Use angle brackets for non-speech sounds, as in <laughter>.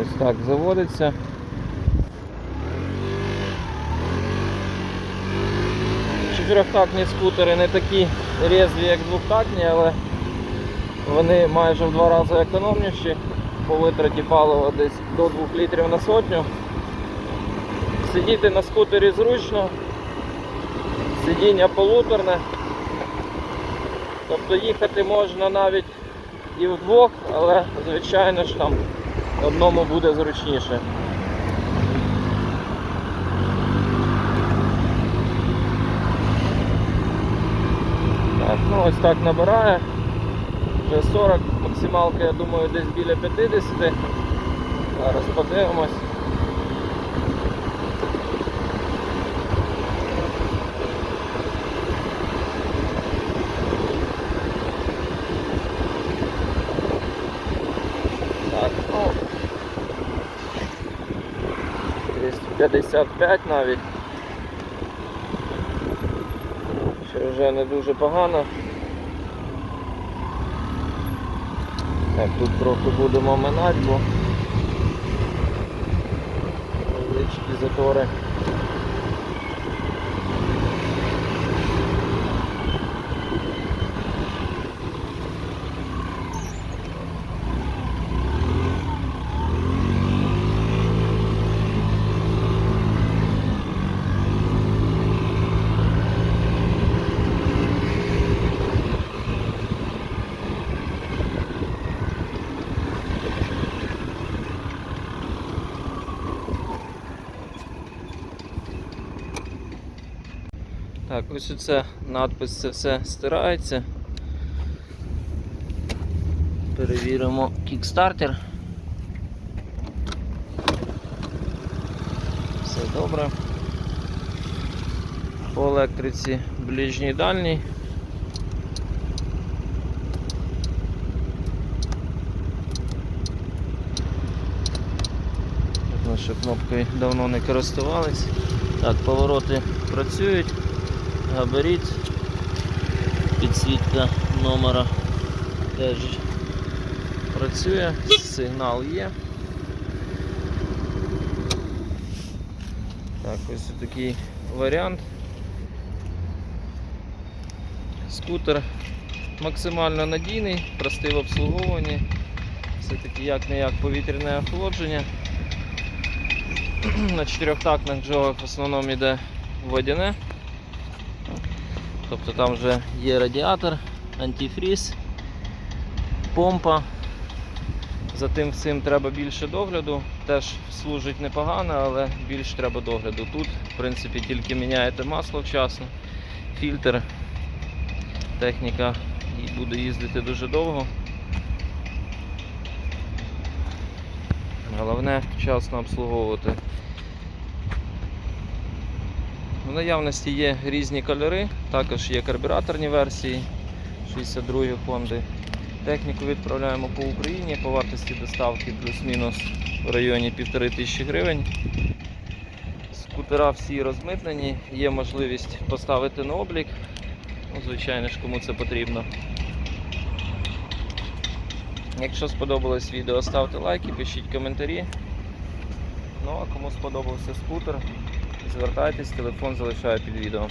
Ось так заводиться. Чотирьохтактні скутери не такі різві, як двохтактні, але вони майже в два рази економніші по витраті палива десь до 2 літрів на сотню. Сидіти на скутері зручно, сидіння полуторне. Тобто їхати можна навіть і вдвох, але звичайно ж там одному буде зручніше. Так, ну ось так набирає. Вже 40, максималка, я думаю, десь біля 50. Зараз подивимось. Так, ну. Десь 55 навіть. Що вже не дуже погано. Так, тут трохи будемо минати, бо невеличкі затори. Так, ось оце надпис це все стирається. Перевіримо кікстартер. Все добре. По електриці ближній дальній. Нашою кнопкою давно не користувались. Так, повороти працюють, габарит, підсвітка номера теж працює, сигнал є. Так, ось такий варіант. Скутер максимально надійний, простий в обслуговуванні. Все-таки як не як повітряне охолодження. <clears throat> На чотирьохтактних джогах в основному йде водяне. Тобто там вже є радіатор, антифріз, помпа. За тим всім треба більше догляду. Теж служить непогано, але більш треба догляду. Тут, в принципі, тільки міняєте масло вчасно, фільтр, техніка буде їздити дуже довго. Головне вчасно обслуговувати. В наявності є різні кольори, також є карбюраторні версії 62 Honda. Техніку відправляємо по Україні по вартості доставки плюс-мінус в районі 1500 гривень. Скутера всі розмитнені, є можливість поставити на облік. Ну, звичайно ж, кому це потрібно. Якщо сподобалось відео, ставте лайки, пишіть коментарі. Ну а кому сподобався скутер, звертайтесь, телефон залишаю під відео.